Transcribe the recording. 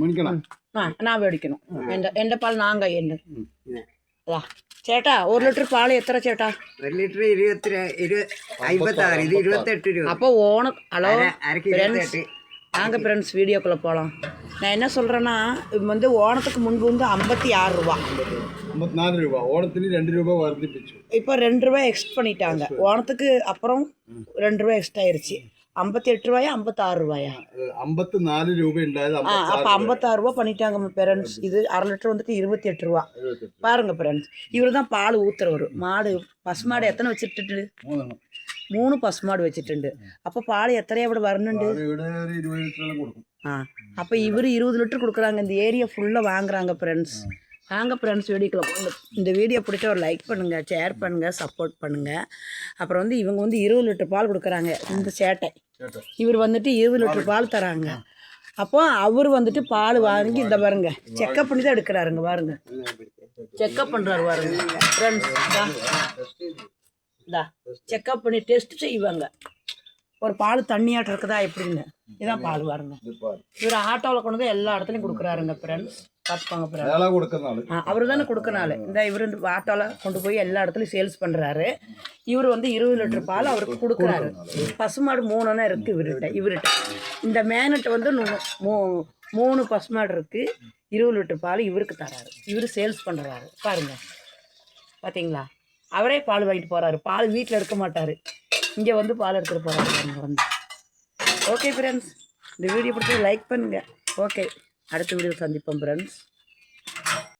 മണിക്കണം ആ ഞാൻ മേടിക്കണം എൻ്റെ എൻ്റെ പാൽ ഞാൻ കയ്യുണ്ട് അതാ ചേട്ടാ ഒരു ലിറ്റർ പാൽ എത്ര ചേട്ടാ ഒരു ലിറ്റർ ഇരുപത്തി ഇരു അമ്പത്തി ആറ് ഇത് ഇരുപത്തെട്ട് രൂപ அப்போ ஓன ஹலோ அரை- அரைக்கு இருபத்தெட்டு நாங்க ஃப்ரெண்ட்ஸ் வீடியோக்குள்ளே போகலாம் நான் என்ன சொல்கிறேன்னா வந்து ஓணத்துக்கு முன்பு வந்து ஐம்பத்தி ஆறு ரூபா അമ്പത്തിനാല് രൂപ ഓണത്തിന് രണ്ട് രൂപ വർദ്ധിപ്പിച്ചു இப்போ ரெண்டு ரூபாய் எக்ஸ்ட் பண்ணிட்டாங்க ஓணத்துக்கு அப்புறம் ரெண்டு ரூபாய் எக்ஸ்ட் ஆயிருச்சு ஐம்பத்தி எட்டு ரூபாயா ஐம்பத்தாறு ரூபாயா ഏഹ് അമ്പത്തിനാല് രൂപ ഉണ്ടായത് ஆ அப்போ ஐம்பத்தாறு ரூபா பண்ணிட்டாங்க பேரண்ட்ஸ் இது அரை லிட்டர் வந்துட்டு இருபத்தி எட்டு ரூபா பாருங்க பேரண்ட்ஸ் இவர் தான் பால் ஊத்துறவர் மாடு பசுமாடு எத்தனை வச்சுட்டு മൂന്നെണ്ണം மூணு பசுமாடு வச்சுட்டு அப்போ பால் எத்தனையா ഇവിടെ வரணுண்டு അത് ഇവിടെ ഒരു ഇരുപത് ലിറ്ററെല്ലാം കൊടുക്കും ஆ அப்போ இவர் இருபது லிட்டர் கொடுக்குறாங்க இந்த ஏரியா ஃபுல்லாக வாங்குறாங்க ஃப்ரெண்ட்ஸ் வாங்க ஃப்ரெண்ட்ஸ் வீடியோக்குள்ள இந்த வீடியோ பிடிச்ச ஒரு லைக் பண்ணுங்கள் ஷேர் பண்ணுங்கள் சப்போர்ட் பண்ணுங்கள் அப்புறம் வந்து இவங்க வந்து இருபது லிட்டர் பால் கொடுக்குறாங்க இந்த சேட்டை. இவர் வந்துட்டு இருபது லிட்டர் பால் தராங்க. அப்போ அவர் வந்துட்டு பால் வாங்கி இந்த பாருங்க செக்கப் பண்ணி தான் எடுக்கிறாருங்க பாருங்க. செக்கப் பண்ணுறாரு பாருங்க ஃப்ரெண்ட்ஸ் செக்கப் பண்ணி டெஸ்ட் செய்வாங்க. ஒரு பால் தண்ணியாட்டம் இருக்குதா எப்படின்னு? இதான் பால் பாருங்க. இவர் ஆட்டோவில் கொண்டு வந்து எல்லா இடத்துலையும் கொடுக்குறாருங்க ஃப்ரெண்ட்ஸ் பார்த்துப்பாங்க ஃப்ரெண்ட்ஸ் அவர் தானே கொடுக்கனால இந்த இவர் ஆட்டோவில் கொண்டு போய் எல்லா இடத்துலையும் சேல்ஸ் பண்ணுறாரு இவர் வந்து இருபது லிட்டர் பால் அவருக்கு கொடுக்குறாரு. பசுமாடு மூணுன்னா இருக்குது இவர்கிட்ட இவர்கிட்ட. இந்த மேனிட்ட வந்து மூ மூணு பசுமாடு இருக்குது இருபது லிட்டர் பால் இவருக்கு தராரு. இவர் சேல்ஸ் பண்ணுறாரு பாருங்க. பார்த்தீங்களா அவரே பால் வாங்கிட்டு போகிறாரு பால் வீட்டில் இருக்க மாட்டார். இங்கே வந்து பால் எடுத்துகிட்டு போகிறாங்க வந்து. ஓகே ஃப்ரெண்ட்ஸ் இந்த வீடியோ பிடிச்சது லைக் பண்ணுங்கள் ஓகே அடுத்த வீடியோ சந்திப்போம் ஃப்ரெண்ட்ஸ்